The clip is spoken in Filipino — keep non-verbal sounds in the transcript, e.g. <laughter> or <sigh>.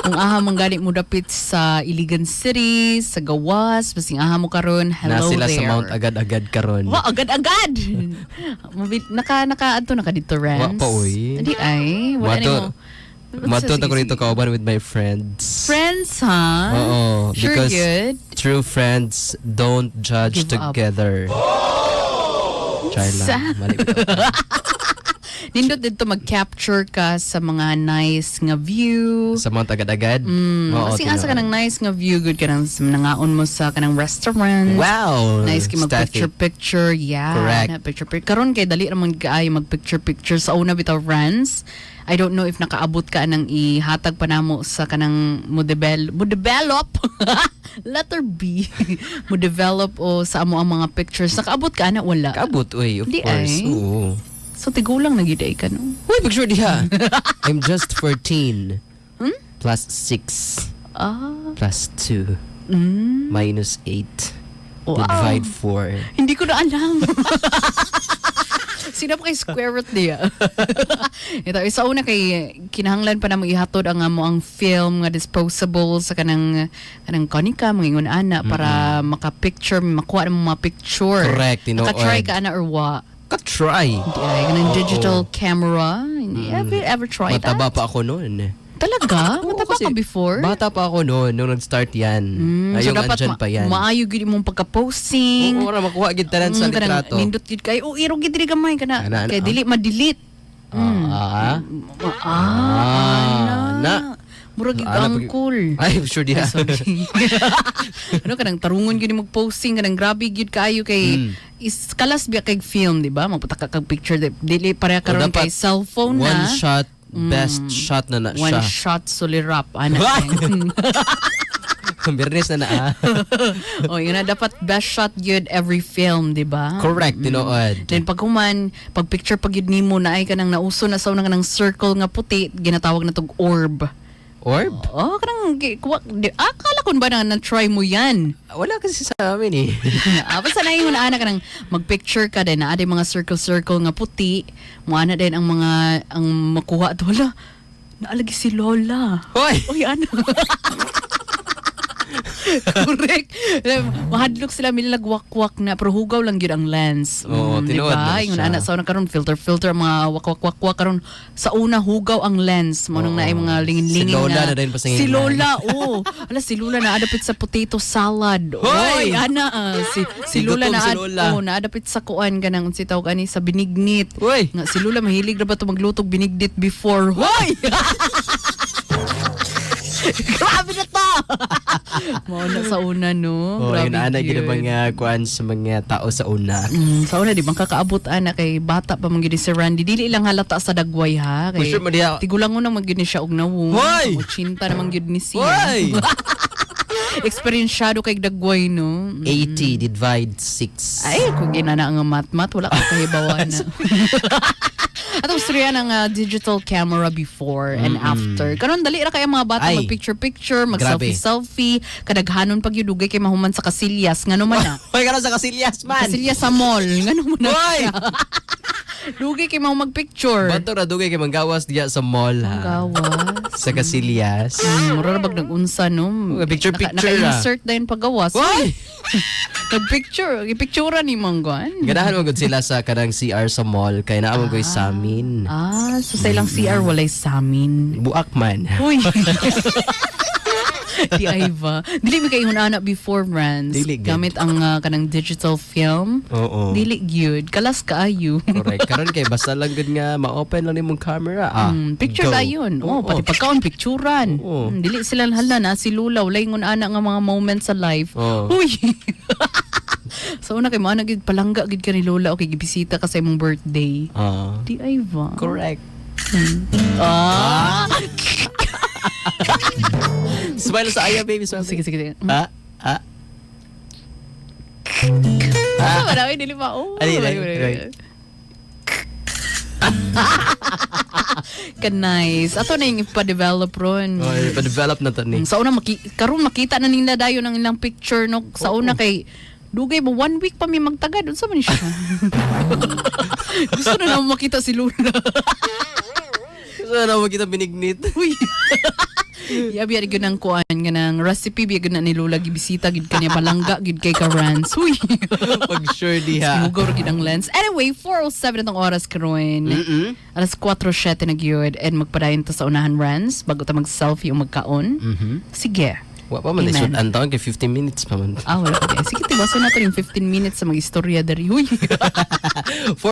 Kung aha man gani mo dapit sa Iligan City, sa Gawas, basing aha mo karon, Na hello sila there. sa Mount Agad-Agad karon. Wa agad-agad. Naka naka adto naka dito Rans. Wa pa, uy. Di ay, wala ni Mato- mo. Matot ako rito kauban with my friends. Friends, ha? Oo, Sure because good. true friends don't judge Give up. together. Try Sa- lang. Mali? <laughs> Nindot dito mag-capture ka sa mga nice nga view. sa Mount Agad-Agad? Mm, Oo, kasi asa ka ng nice nga view, good ka nang nangaon mo sa kanang restaurant. Wow! Nice kay mag picture Static. picture. Yeah. Correct. Na picture picture. Karon kay dali ramon kaayo mag picture picture sa una bitaw friends. I don't know if nakaabot ka nang ihatag pa namo sa kanang mo develop mo <laughs> develop letter B <laughs> mo develop o sa amo ang mga pictures nakaabot ka na wala Kaabot, uy, of Di course. ay. Oo. So tigulang na gid ay ka no Uy, picture diha. <laughs> I'm just 14. Hmm? Plus 6. ah Plus 2. mm, Minus 8. Wow. Divide 4. hindi ko na alam <laughs> Sino pa kay square root niya? <laughs> Ito, isa una kay kinahanglan pa na mo ihatod ang amo ang film nga disposable sa kanang kanang konika mga ana para maka-picture makuha mo mga picture. Correct, tinuod. Naka-try ka ana or what? Ka-try. Di ay kanang Oo. digital camera. Hindi ever ever tried Mataba that? pa ako noon. Talaga? <laughs> Oo, Mataba kasi ka before? Bata pa ako noon, nung nag-start yan. Mm, Ay, so dapat andyan ma- pa yan. maayo gid imong pagka-posting. Oo, ora makuha gid tanan sa Mm, kanang litrato. Nindot gid kay oh iro gid diri gamay kana Ana, ana, kay ah. dili ma-delete. Mm. Ah, Ah, Ah, ana. na. Murag gid Ana, pag- angkol. <laughs> Ay, sure diha. Sorry. <laughs> ano kanang tarungon gyud mag posting kanang grabe gyud kaayo kay Mm. Is kalas biya kay film di ba magputa ka kag picture di- dili pareha karon kay cellphone One na shot, best shot na na one siya. shot sulirap ana! <laughs> Birnes na na ah. <laughs> oh yun na dapat best shot gyud every film di ba Correct, tinuod. Then pag human, pag picture pag yun nimo na ay kanang nauso na sa una kanang circle nga puti, ginatawag na tog orb. Orb? Oh, gi- kuwa, di, akala ko ba na na-try mo yan? Wala kasi sa amin eh. <laughs> ah, basta na yung ana kanang mag-picture ka din na mga circle-circle nga puti, mo ana din ang mga ang makuha to wala. Naalagi si Lola. Hoy! Uy, ano? <laughs> Mahadlok sila milagwak-wak na pero hugaw lang gyud ang lens. Oo, Mm, tinuod diba? na Yung siya. ana sa una karon filter filter mga wakwak-wakwak karon sa una hugaw ang lens mo nung Oo. naay mga lingin-lingin Si Lola nga- na rin pa sa Si. Lola, oh. Ala si Lola na adapit sa potato salad. Hoy! Oy, ana ah. si si Lola na si Lola. oh, naadapit sa kuan ganang unsi tawag ani sa binignit. Uy! Nga si Lola mahilig ra ba to maglutog binignit before. Hoy! <laughs> Grabe na to! Mao na sa una, no? Oh, Grabe yun ana gid ang mga kuan sa mga tao sa una. Mm, sa una, di bang kakaabot ana kay bata pa man gyud si Randy. Dili lang halata sa dagway ha. Kay For sure, Maria. Tigulangon na man gyud ni siya og nawong. Hoy! Uchinta naman gyud ni siya. Hoy! <laughs> Experyensyado kay dagway, no? Mm. 80 divide 6. Ay, kung ginana ang mat-mat, wala ka kahibawan <laughs> na. <laughs> Atong storya ng uh, digital camera before and after. Karon dali ra kay mga bata Ay. mag-picture-picture, Grabe. mag-selfie-selfie, kadaghanon pag yudugay kay mahuman sa kasilyas, ngano man na. <laughs> Hoy, karon sa Casillas man. Kasilyas sa mall, ngano man na. Hoy! <laughs> Dugay kay mau mag-picture. Banto ra dugay kay manggawas diya sa mall ha. Gawas. Sa Casillas. Mm, mura ra bag nag-unsa no. Picture, Naka- picture, Naka-insert din paggawas. Hoy! <laughs> Nag-picture, ipicturean ni Manggan. Ganahan mo gud sila sa kanang CR sa mall kay naa mo koy sa amin. Ah, so sa ilang CR walay sa amin. Buak man. Uy. <laughs> Di Iva. Dili mi kay ana before brands. Dili gyud. Gamit ang ah, kanang digital film. Oo. Dili gyud. Kalas kaayo. Correct. Karon kay basta lang gud nga ma-open lang nimong camera. Ah. Mm, picture go. ayon. Oh, Oo. pati pagkaon picturean. Oo. Mm, dili sila hala na si Lula walay ngun ana nga mga moments sa life. Oo. Uy. <laughs> so una kay mo ana gid palangga gid ka ni Lola okay gibisita ka sa imong birthday. Ah. Di Iva. Correct. Ah. <laughs> Smile sa aya baby smile. Sige sige. sige. Ah. Ah. Ah, marami dili pa. Oh. Wait, wait, ali. wait. Ka-nice. Ato na yung ipa-develop ron. Oh, pa-develop na to ni. Sa una, maki karon makita na nila dayo ng ilang picture. No? Sa una kay, dugay mo, one week pa may magtagad. Unsa man siya? <laughs> Gusto na naman makita si Luna. Sana mo kita binignit. Uy. Yabi ari gyud ang kuan nga nang recipe bi gyud na nilula gibisita gid kanya palangga gid kay Karans. Uy. Pag <laughs> sure diha. Mugor gid ang lens. Anyway, 4:07 itong oras karon. Mm-mm. Alas 4:07 na gyud and magpadayon ta sa unahan Rans bago ta mag-selfie o magkaon. Mhm. Sige. Wa pa man isod antaon kay 15 minutes pa man. Ah, wala pa. Sige, tibaso na to yung 15 minutes sa mag-istorya dari. Uy. <laughs> <laughs>